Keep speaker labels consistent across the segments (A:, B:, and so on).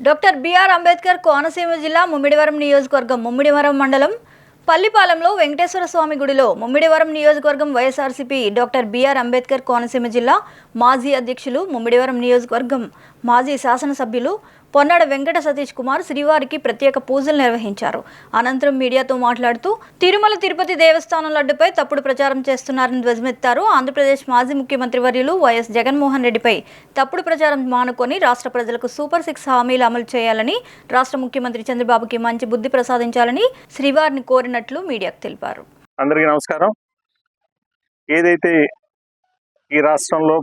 A: Doctor BR Ambedkar Konaseema జిల్లా ముమ్మిడివరం నియోజకవర్గం ముమ్మిడివరం మండలం పల్లిపాలెంలో వెంకటేశ్వర స్వామి గుడిలో ముమ్మిడివరం నియోజకవర్గం YSRCP doctor BR Ambedkar Konaseema జిల్లా మాజీ అధ్యక్షులు ముమ్మిడివరం నియోజకవర్గం మాజీ శాసనసభ్యులు పొన్నాడ వెంకట సతీష్ కుమార్ శ్రీవారికి ప్రత్యేక పూజలు నిర్వహించారు. అనంతరం మీడియాతో మాట్లాడుతూ తిరుమల తిరుపతి దేవస్థానం లడ్డుపై తప్పుడు ప్రచారం చేస్తున్నారని ధ్వజమెత్తారు. ఆంధ్రప్రదేశ్ మాజీ ముఖ్యమంత్రి వర్యులు వైఎస్ జగన్మోహన్ రెడ్డిపై తప్పుడు ప్రచారం మానుకొని రాష్ట్ర ప్రజలకు సూపర్ సిక్స్ హామీలు అమలు చేయాలని రాష్ట్ర ముఖ్యమంత్రి చంద్రబాబుకి మంచి బుద్ధి ప్రసాదించాలని శ్రీవారిని కోరినట్లు మీడియాకు తెలిపారు.
B: అందరికీ నమస్కారం. ఏదైతే ఈ రాష్ట్రంలో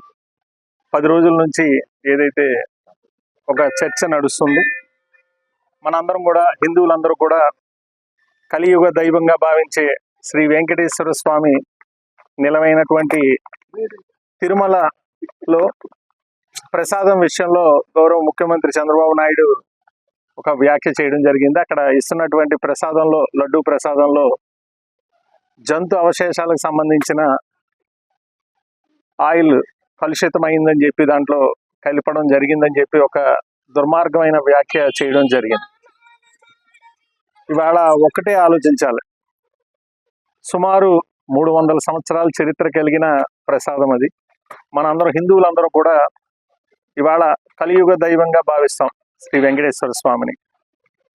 B: పది రోజుల నుంచి ఏదైతే ఒక చర్చ నడుస్తుంది. మనందరం కూడా హిందువులందరూ కూడా కలియుగ దైవంగా భావించే శ్రీ వెంకటేశ్వర స్వామి నిలవైనటువంటి తిరుమలలో ప్రసాదం విషయంలో గౌరవ ముఖ్యమంత్రి చంద్రబాబు నాయుడు ఒక వ్యాఖ్య చేయడం జరిగింది. అక్కడ ఇస్తున్నటువంటి ప్రసాదంలో లడ్డు ప్రసాదంలో జంతు అవశేషాలకు సంబంధించిన ఆయిల్ కలుషితమైందని చెప్పి దాంట్లో కలపడం జరిగిందని చెప్పి ఒక దుర్మార్గమైన వ్యాఖ్య చేయడం జరిగింది. ఇవాళ ఒకటే ఆలోచించాలి. సుమారు మూడు వందల సంవత్సరాల చరిత్ర కలిగిన ప్రసాదం అది. మనందరం హిందువులందరూ కూడా ఇవాళ కలియుగ దైవంగా భావిస్తాం శ్రీ వెంకటేశ్వర స్వామిని.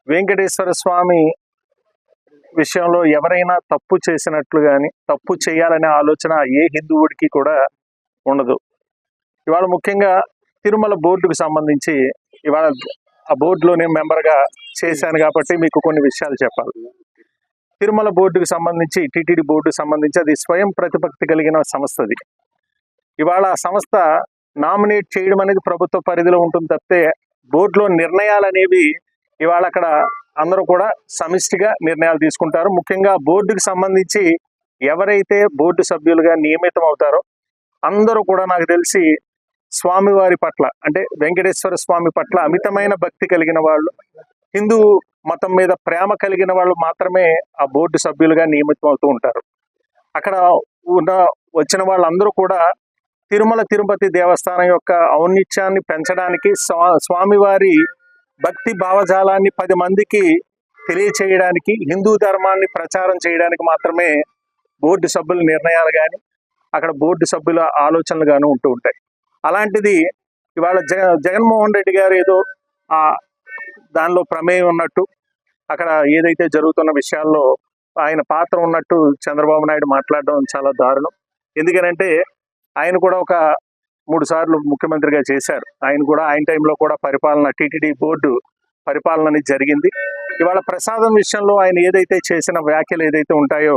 B: వెంకటేశ్వర స్వామి విషయంలో ఎవరైనా తప్పు చేసినట్లు కానీ తప్పు చేయాలనే ఆలోచన ఏ హిందువుడికి కూడా ఉండదు. ఇవాళ ముఖ్యంగా తిరుమల బోర్డుకు సంబంధించి ఇవాళ ఆ బోర్డులో నేను మెంబర్గా చేశాను కాబట్టి మీకు కొన్ని విషయాలు చెప్పాలి. తిరుమల బోర్డుకు సంబంధించి టిటిడి బోర్డుకు సంబంధించి అది స్వయం ప్రతిపత్తి కలిగిన సంస్థ అది. ఇవాళ ఆ సంస్థ నామినేట్ చేయడం అనేది ప్రభుత్వ పరిధిలో ఉంటుంది తప్పితే బోర్డులో నిర్ణయాలు అనేవి ఇవాళ అక్కడ అందరూ కూడా సమిష్టిగా నిర్ణయాలు తీసుకుంటారు. ముఖ్యంగా బోర్డుకి సంబంధించి ఎవరైతే బోర్డు సభ్యులుగా నియమితం అవుతారో అందరూ కూడా నాకు తెలిసి స్వామివారి పట్ల అంటే వెంకటేశ్వర స్వామి పట్ల అమితమైన భక్తి కలిగిన వాళ్ళు హిందూ మతం మీద ప్రేమ కలిగిన వాళ్ళు మాత్రమే ఆ బోర్డు సభ్యులుగా నియమితం అవుతూ ఉంటారు. అక్కడ ఉన్న వచ్చిన వాళ్ళందరూ కూడా తిరుమల తిరుపతి దేవస్థానం యొక్క ఔన్నిత్యాన్ని పెంచడానికి స్వా స్వామివారి భక్తి భావజాలాన్ని పది మందికి తెలియచేయడానికి హిందూ ధర్మాన్ని ప్రచారం చేయడానికి మాత్రమే బోర్డు సభ్యుల నిర్ణయాలు కానీ అక్కడ బోర్డు సభ్యుల ఆలోచనలు కానీ ఉంటూ ఉంటాయి. అలాంటిది ఇవాళ జగ జగన్మోహన్ రెడ్డి గారు ఏదో ఆ దానిలో ప్రమేయం ఉన్నట్టు అక్కడ ఏదైతే జరుగుతున్న విషయాల్లో ఆయన పాత్ర ఉన్నట్టు చంద్రబాబు నాయుడు మాట్లాడడం చాలా దారుణం. ఎందుకనంటే ఆయన కూడా ఒక మూడు సార్లు ముఖ్యమంత్రిగా చేశారు. ఆయన కూడా ఆయన టైంలో కూడా పరిపాలన టీటీడీ బోర్డు పరిపాలన జరిగింది. ఇవాళ ప్రసాదం విషయంలో ఆయన ఏదైతే చేసిన వ్యాఖ్యలు ఏదైతే ఉంటాయో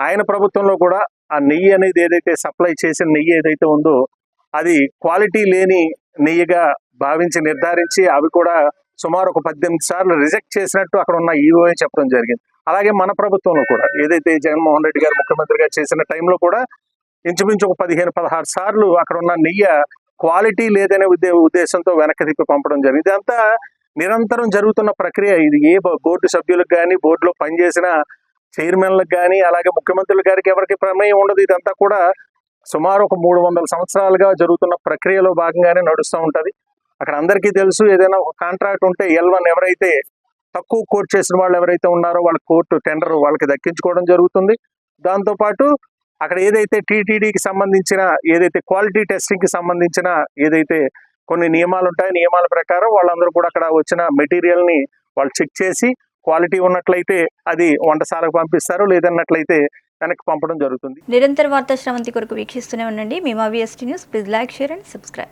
B: ఆయన ప్రభుత్వంలో కూడా ఆ నెయ్యి అనేది ఏదైతే సప్లై చేసిన నెయ్యి ఏదైతే ఉందో అది క్వాలిటీ లేని నెయ్యిగా భావించి నిర్ధారించి అవి కూడా సుమారు ఒక పద్దెనిమిది సార్లు రిజెక్ట్ చేసినట్టు అక్కడ ఉన్న ఈవో చెప్పడం జరిగింది. అలాగే మన ప్రభుత్వంలో కూడా ఏదైతే జగన్మోహన్ రెడ్డి గారు ముఖ్యమంత్రిగా చేసిన టైంలో కూడా ఇంచుమించు ఒక పదిహేను పదహారు సార్లు అక్కడ ఉన్న నెయ్యి క్వాలిటీ లేదనే ఉద్దే ఉద్దేశంతో వెనక్కి తిప్పి పంపడం జరిగింది. ఇదంతా నిరంతరం జరుగుతున్న ప్రక్రియ. ఇది ఏ బోర్డు సభ్యులకు కానీ బోర్డులో పనిచేసిన చైర్మన్లకు కానీ అలాగే ముఖ్యమంత్రుల గారికి ఎవరికి ప్రమేయం ఉండదు. ఇదంతా కూడా సుమారు ఒక మూడు వందల సంవత్సరాలుగా జరుగుతున్న ప్రక్రియలో భాగంగానే నడుస్తూ ఉంటుంది. అక్కడ అందరికీ తెలుసు ఏదైనా ఒక కాంట్రాక్ట్ ఉంటే ఎల్ వన్ ఎవరైతే తక్కువ కోర్టు చేసిన వాళ్ళు ఎవరైతే ఉన్నారో వాళ్ళ కోర్టు టెండర్ వాళ్ళకి దక్కించుకోవడం జరుగుతుంది. దాంతోపాటు అక్కడ ఏదైతే టీటీడీకి సంబంధించిన ఏదైతే క్వాలిటీ టెస్టింగ్కి సంబంధించిన ఏదైతే కొన్ని నియమాలు ఉంటాయో నియమాల ప్రకారం వాళ్ళందరూ కూడా అక్కడ వచ్చిన మెటీరియల్ని వాళ్ళు చెక్ చేసి క్వాలిటీ ఉన్నట్లయితే అది వంటశాలకు పంపిస్తారు. లేదన్నట్లయితే వెనక్కి పంపడం జరుగుతుంది.
A: నిరంతర వార్తా శ్రవంతి కొరకు వీక్షిస్తూనే ఉండండి. మేము మా news please like share and subscribe